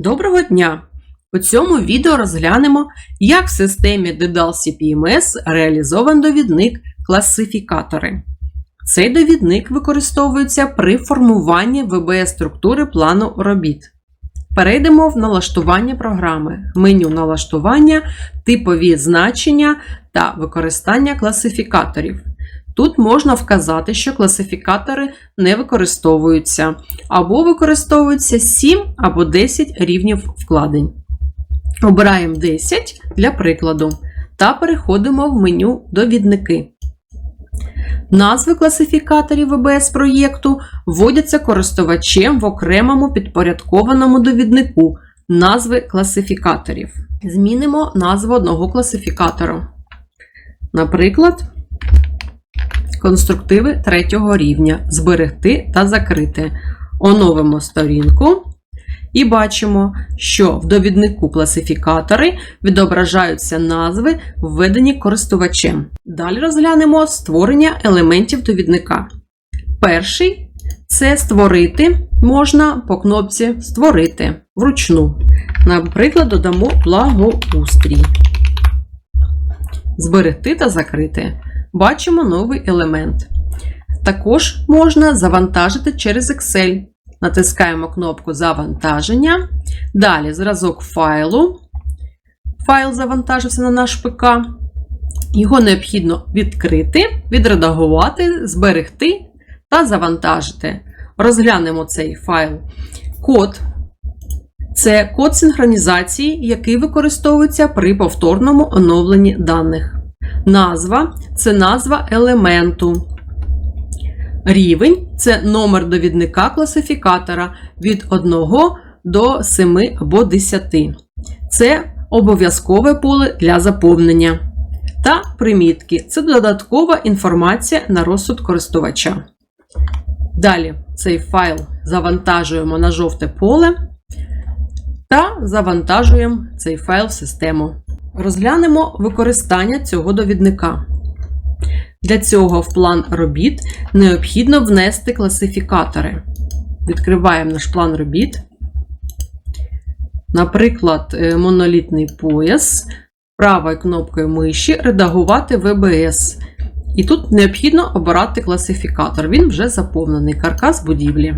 Доброго дня! У цьому відео розглянемо, як в системі Dedal CPMS реалізований довідник класифікатори. Цей довідник використовується при формуванні ВБС-структури плану робіт. Перейдемо в налаштування програми, меню налаштування, типові значення та використання класифікаторів. Тут можна вказати, що класифікатори не використовуються, або використовуються 7 або 10 рівнів вкладень. Обираємо 10 для прикладу та переходимо в меню Довідники. Назви класифікаторів ВБС проєкту вводяться користувачем в окремому підпорядкованому довіднику назви класифікаторів. Змінимо назву одного класифікатору. Наприклад, конструктиви третього рівня зберегти та закрити. Оновимо сторінку. І бачимо, що в довіднику класифікатори відображаються назви, введені користувачем. Далі розглянемо створення елементів довідника. Перший це створити можна по кнопці Створити вручну. Наприклад, додамо благоустрій. Зберегти та закрити. Бачимо новий елемент. Також можна завантажити через Excel. Натискаємо кнопку Завантаження. Далі зразок файлу. Файл завантажився на наш ПК. Його необхідно відкрити, відредагувати, зберегти та завантажити. Розглянемо цей файл. Код це код синхронізації, який використовується при повторному оновленні даних. Назва це назва елементу. Рівень це номер довідника класифікатора від 1 до 7 або 10. Це обов'язкове поле для заповнення. Та примітки це додаткова інформація на розсуд користувача. Далі цей файл завантажуємо на жовте поле та завантажуємо цей файл в систему. Розглянемо використання цього довідника. Для цього в план робіт необхідно внести класифікатори. Відкриваємо наш план робіт. Наприклад, е, монолітний пояс, правою кнопкою миші редагувати ВБС. І тут необхідно обирати класифікатор. Він вже заповнений каркас будівлі.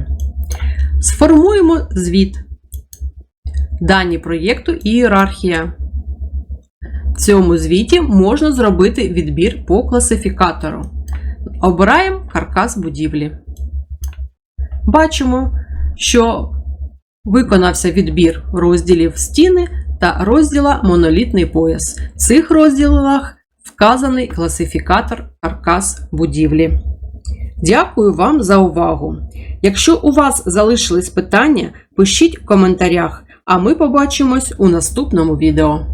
Сформуємо звіт. Дані проєкту і ієрархія. В цьому звіті можна зробити відбір по класифікатору. Обираємо каркас будівлі. Бачимо, що виконався відбір розділів стіни та розділа монолітний пояс. В цих розділах вказаний класифікатор каркас будівлі. Дякую вам за увагу! Якщо у вас залишились питання, пишіть в коментарях, а ми побачимось у наступному відео.